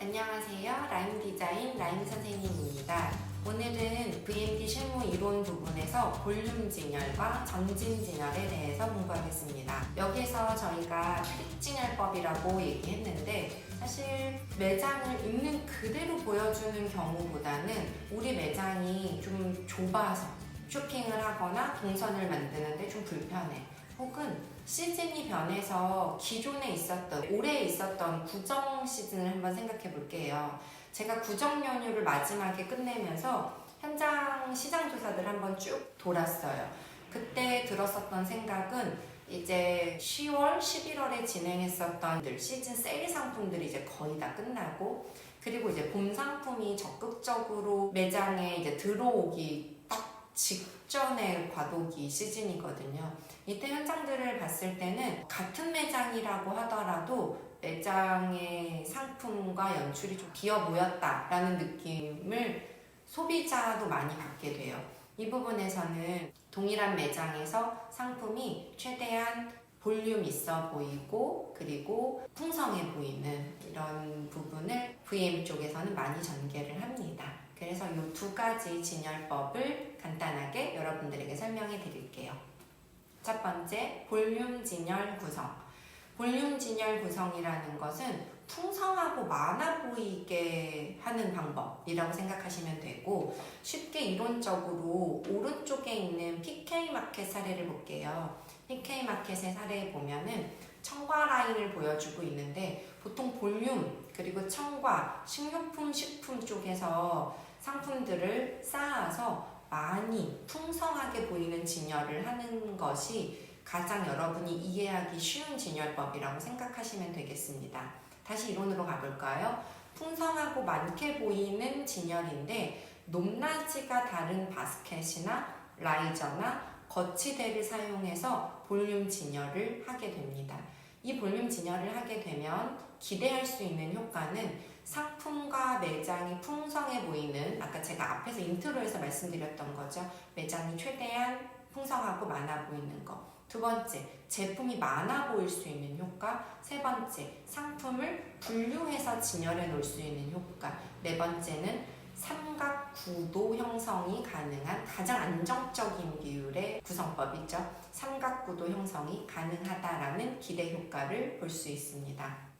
안녕하세요. 라임 디자인 라임 선생님입니다. 오늘은 VMD 실무 이론 부분에서 볼륨 진열과 전진 진열에 대해서 공부하겠습니다. 여기서 저희가 클릭 진열법이라고 얘기했는데 사실 매장을 있는 그대로 보여주는 경우보다는 우리 매장이 좀 좁아서 쇼핑을 하거나 동선을 만드는데 좀 불편해. 혹은 시즌이 변해서 기존에 있었던 올해 있었던 구정 시즌을 한번 생각해 볼게요. 제가 구정 연휴를 마지막에 끝내면서 현장 시장 조사들 한번 쭉 돌았어요. 그때 들었었던 생각은 이제 10월, 11월에 진행했었던 시즌 세일 상품들이 이제 거의 다 끝나고 그리고 이제 봄 상품이 적극적으로 매장에 이제 들어오기 딱 직 전의 과도기 시즌이거든요. 이때 현장들을 봤을 때는 같은 매장이라고 하더라도 매장의 상품과 연출이 좀 비어 보였다라는 느낌을 소비자도 많이 받게 돼요. 이 부분에서는 동일한 매장에서 상품이 최대한 볼륨 있어 보이고 그리고 풍성해 보이는 이런 부분을 VM 쪽에서는 많이 전개를 합니다. 그래서 이 두 가지 진열법을 간단하게 여러분들에게 설명해 드릴게요. 첫 번째, 볼륨 진열 구성. 볼륨 진열 구성이라는 것은 풍성하고 많아 보이게 하는 방법이라고 생각하시면 되고 쉽게 이론적으로 오른쪽에 있는 PK 마켓 사례를 볼게요. PK 마켓의 사례에 보면은 청과 라인을 보여주고 있는데 보통 볼륨 그리고 청과 식료품 식품 쪽에서 상품들을 쌓아서 많이 풍성하게 보이는 진열을 하는 것이 가장 여러분이 이해하기 쉬운 진열법이라고 생각하시면 되겠습니다. 다시 이론으로 가볼까요? 풍성하고 많게 보이는 진열인데 높낮이가 다른 바스켓이나 라이저나 거치대를 사용해서 볼륨 진열을 하게 됩니다. 이 볼륨 진열을 하게 되면 기대할 수 있는 효과는 상품과 매장이 풍성해 보이는 아까 제가 앞에서 인트로에서 말씀드렸던 거죠. 매장이 최대한 풍성하고 많아 보이는 것. 두 번째, 제품이 많아 보일 수 있는 효과. 세 번째, 상품을 분류해서 진열해 놓을 수 있는 효과. 네 번째는 삼각 구도 형성이 가능한 가장 안정적인 비율의 구성법이죠. 삼각 구도 형성이 가능하다라는 기대 효과를 볼 수 있습니다.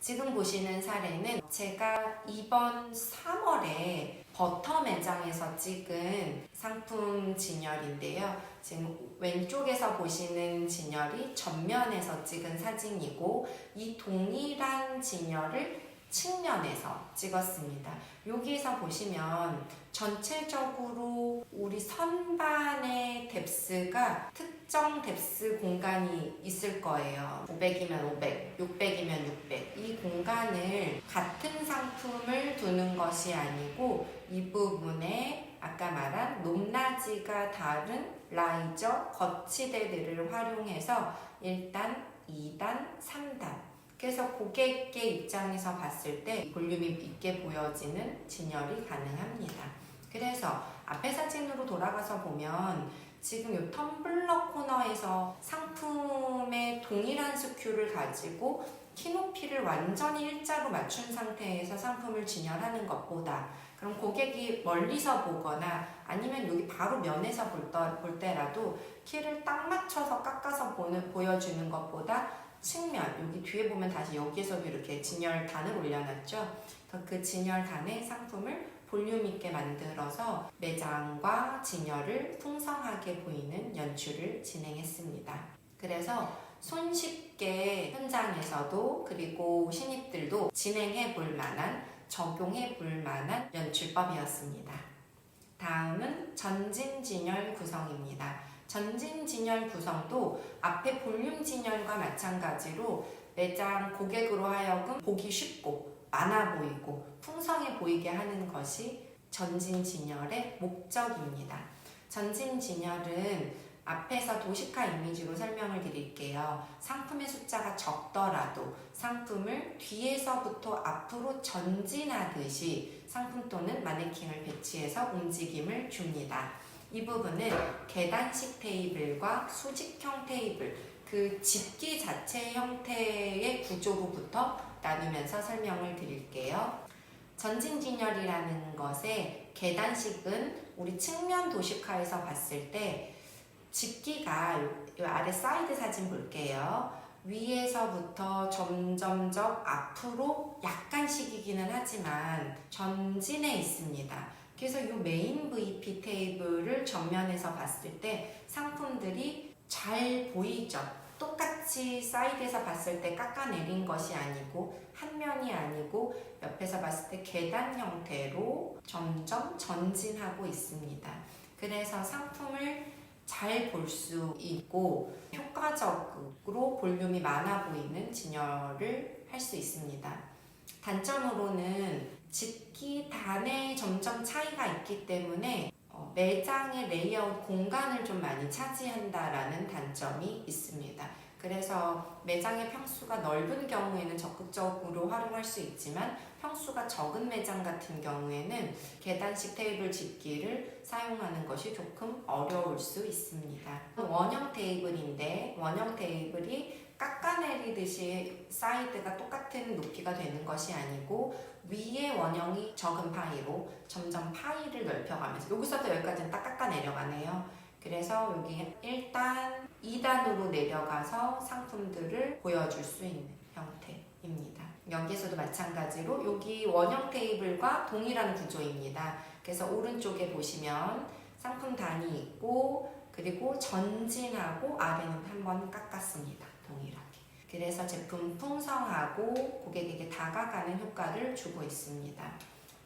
지금 보시는 사례는 제가 이번 3월에 버터 매장에서 찍은 상품 진열인데요. 지금 왼쪽에서 보시는 진열이 전면에서 찍은 사진이고 이 동일한 진열을 측면에서 찍었습니다. 여기서 보시면 전체적으로 우리 선반의 뎁스가 특정 뎁스 공간이 있을 거예요. 500이면 500, 600이면 600. 이 공간을 같은 상품을 두는 것이 아니고 이 부분에 아까 말한 높낮이가 다른 라이저 거치대들을 활용해서 1단, 2단, 3단 그래서 고객의 입장에서 봤을 때 볼륨이 있게 보여지는 진열이 가능합니다. 그래서 앞에 사진으로 돌아가서 보면 지금 이 텀블러 코너에서 상품의 동일한 스큐를 가지고 키높이를 완전히 일자로 맞춘 상태에서 상품을 진열하는 것보다 그럼 고객이 멀리서 보거나 아니면 여기 바로 면에서 볼, 때라도 키를 딱 맞춰서 깎아서 보는, 보여주는 것보다 측면 여기 뒤에 보면 다시 여기에서도 이렇게 진열단을 올려놨죠. 그 진열단의 상품을 볼륨 있게 만들어서 매장과 진열을 풍성하게 보이는 연출을 진행했습니다. 그래서 손쉽게 현장에서도 그리고 신입들도 진행해 볼 만한 적용해 볼 만한 연출법이었습니다. 다음은 전진 진열 구성입니다. 전진 진열 구성도 앞에 볼륨 진열과 마찬가지로 매장 고객으로 하여금 보기 쉽고 많아 보이고 풍성해 보이게 하는 것이 전진 진열의 목적입니다. 전진 진열은 앞에서 도시카 이미지로 설명을 드릴게요. 상품의 숫자가 적더라도 상품을 뒤에서부터 앞으로 전진하듯이 상품 또는 마네킹을 배치해서 움직임을 줍니다. 이 부분은 계단식 테이블과 수직형 테이블, 그 집기 자체 형태의 구조로부터 나누면서 설명을 드릴게요. 전진진열이라는 것의 계단식은 우리 측면 도식화에서 봤을 때 집기가 아래 사이드 사진 볼게요. 위에서부터 점점점 앞으로 약간씩이기는 하지만 전진해 있습니다. 그래서 이 메인 VP 테이블을 전면에서 봤을 때 상품들이 잘 보이죠. 똑같이 사이드에서 봤을 때 깎아내린 것이 아니고 한 면이 아니고 옆에서 봤을 때 계단 형태로 점점 전진하고 있습니다. 그래서 상품을 잘 볼 수 있고 효과적으로 볼륨이 많아 보이는 진열을 할 수 있습니다. 단점으로는 집기 단에 점점 차이가 있기 때문에 어, 매장의 레이아웃 공간을 좀 많이 차지한다라는 단점이 있습니다. 그래서 매장의 평수가 넓은 경우에는 적극적으로 활용할 수 있지만 평수가 적은 매장 같은 경우에는 계단식 테이블 집기를 사용하는 것이 조금 어려울 수 있습니다. 원형 테이블인데 원형 테이블이 깎아내리듯이 사이드가 똑같은 높이가 되는 것이 아니고 위에 원형이 적은 파이로 점점 파이를 넓혀가면서 여기서부터 여기까지는 딱 깎아 내려가네요. 그래서 여기 1단, 2단으로 내려가서 상품들을 보여줄 수 있는 형태입니다. 여기에서도 마찬가지로 여기 원형 테이블과 동일한 구조입니다. 그래서 오른쪽에 보시면 상품 단이 있고 그리고 전진하고 아래는 한번 깎았습니다. 동일하게. 그래서 제품 풍성하고 고객에게 다가가는 효과를 주고 있습니다.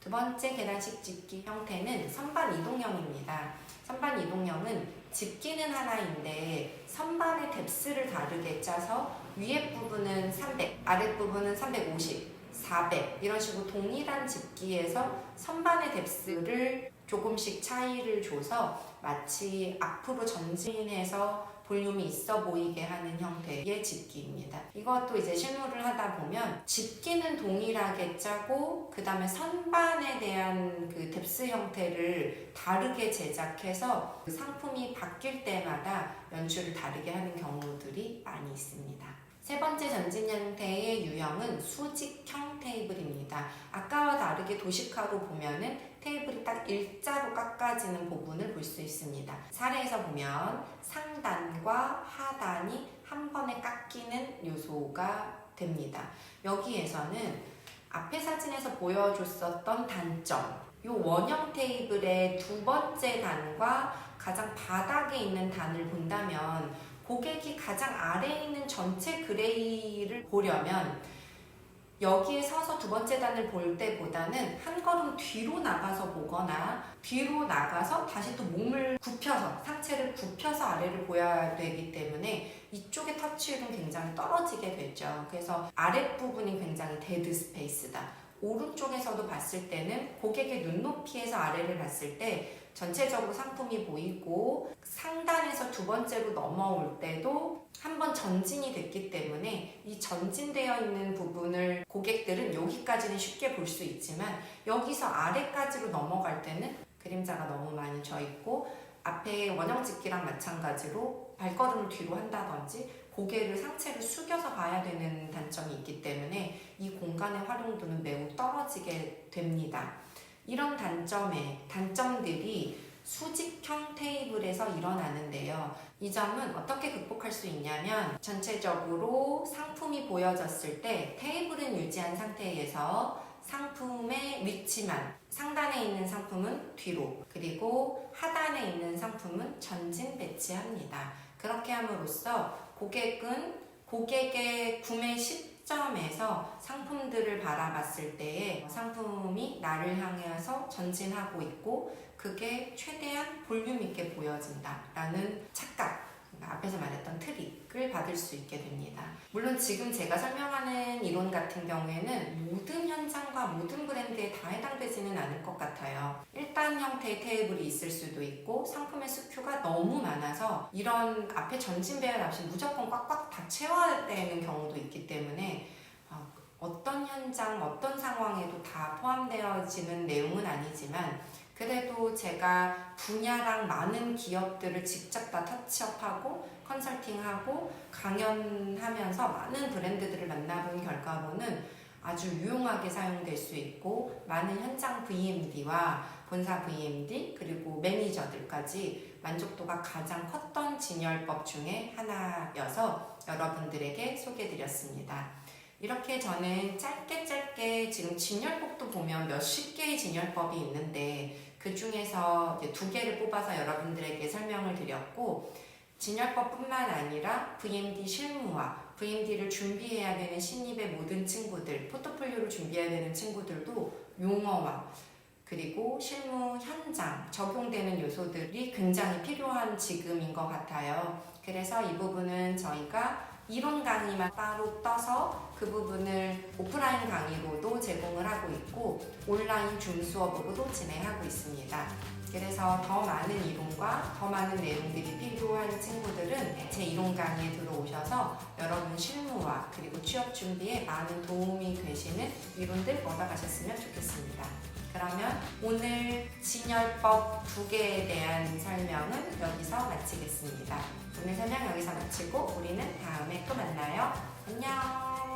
두 번째 계단식 집기 형태는 선반 이동형입니다. 선반 이동형은 집기는 하나인데 선반의 뎁스를 다르게 짜서 위에 부분은 300, 아랫 부분은 350, 400 이런 식으로 동일한 집기에서 선반의 뎁스를 조금씩 차이를 줘서 마치 앞으로 전진해서 볼륨이 있어 보이게 하는 형태의 집기입니다. 이것도 이제 실무를 하다 보면 집기는 동일하게 짜고 그 다음에 선반에 대한 그 뎁스 형태를 다르게 제작해서 그 상품이 바뀔 때마다 연출을 다르게 하는 경우들이 많이 있습니다. 세 번째 전진 형태의 유형은 수직형 테이블입니다. 아까와 다르게 도식화로 보면은 테이블이 딱 일자로 깎아지는 부분을 볼 수 있습니다. 사례에서 보면 상단과 하단이 한 번에 깎이는 요소가 됩니다. 여기에서는 앞에 사진에서 보여줬었던 단점, 이 원형 테이블의 두 번째 단과 가장 바닥에 있는 단을 본다면 고객이 가장 아래에 있는 전체 그레이를 보려면 여기에 서서 두 번째 단을 볼 때보다는 한 걸음 뒤로 나가서 보거나 뒤로 나가서 다시 또 몸을 굽혀서 상체를 굽혀서 아래를 보여야 되기 때문에 이쪽의 터치율은 굉장히 떨어지게 되죠. 그래서 아랫부분이 굉장히 데드 스페이스다. 오른쪽에서도 봤을 때는 고객의 눈높이에서 아래를 봤을 때 전체적으로 상품이 보이고 상단에서 두 번째로 넘어올 때도 한번 전진이 됐기 때문에 이 전진되어 있는 부분을 고객들은 여기까지는 쉽게 볼 수 있지만 여기서 아래까지로 넘어갈 때는 그림자가 너무 많이 져 있고 앞에 원형 집기랑 마찬가지로 발걸음을 뒤로 한다든지 고개를 상체를 숙여서 봐야 되는 단점이 있기 때문에 이 공간의 활용도는 매우 떨어지게 됩니다. 이런 단점의 단점들이 수직형 테이블에서 일어나는데요. 이 점은 어떻게 극복할 수 있냐면 전체적으로 상품이 보여졌을 때 테이블은 유지한 상태에서 상품의 위치만 상단에 있는 상품은 뒤로 그리고 하단에 있는 상품은 전진 배치합니다. 그렇게 함으로써 고객은 고객의 구매 시 점에서 상품들을 바라봤을 때에 상품이 나를 향해서 전진하고 있고 그게 최대한 볼륨 있게 보여진다라는 착각 앞에서 말했던 트릭을 받을 수 있게 됩니다. 물론 지금 제가 설명하는 이론 같은 경우에는 모든 현장과 모든 브랜드에 다 해당되지는 않을 것 같아요. 1단 형태의 테이블이 있을 수도 있고 상품의 스큐가 너무 많아서 이런 앞에 전진 배열 없이 무조건 꽉꽉 다 채워야 되는 경우도 있기 때문에 상황에도 다 포함되어지는 내용은 아니지만 그래도 제가 분야랑 많은 기업들을 직접 다 터치업하고 컨설팅하고 강연하면서 많은 브랜드들을 만나본 결과로는 아주 유용하게 사용될 수 있고 많은 현장 VMD와 본사 VMD 그리고 매니저들까지 만족도가 가장 컸던 진열법 중에 하나여서 여러분들에게 소개드렸습니다. 이렇게 저는 짧게 짧게 지금 진열법도 보면 몇십 개의 진열법이 있는데 그 중에서 두 개를 뽑아서 여러분들에게 설명을 드렸고 진열법뿐만 아니라 VMD 실무와 VMD를 준비해야 되는 신입의 모든 친구들, 포트폴리오를 준비해야 되는 친구들도 용어와 그리고 실무 현장 적용되는 요소들이 굉장히 필요한 지금인 것 같아요. 그래서 이 부분은 저희가 이론 강의만 따로 떠서 그 부분을 오프라인 강의로도 제공을 하고 있고 온라인 줌 수업으로도 진행하고 있습니다. 그래서 더 많은 이론과 더 많은 내용들이 필요한 친구들은 제 이론 강의에 들어오셔서 여러분 실무와 그리고 취업 준비에 많은 도움이 되시는 이론들 얻어가셨으면 좋겠습니다. 그러면 오늘 진열법 두 개에 대한 설명은 여기서 마치겠습니다. 오늘 설명 여기서 마치고 우리는 다음에 또 만나요. 안녕!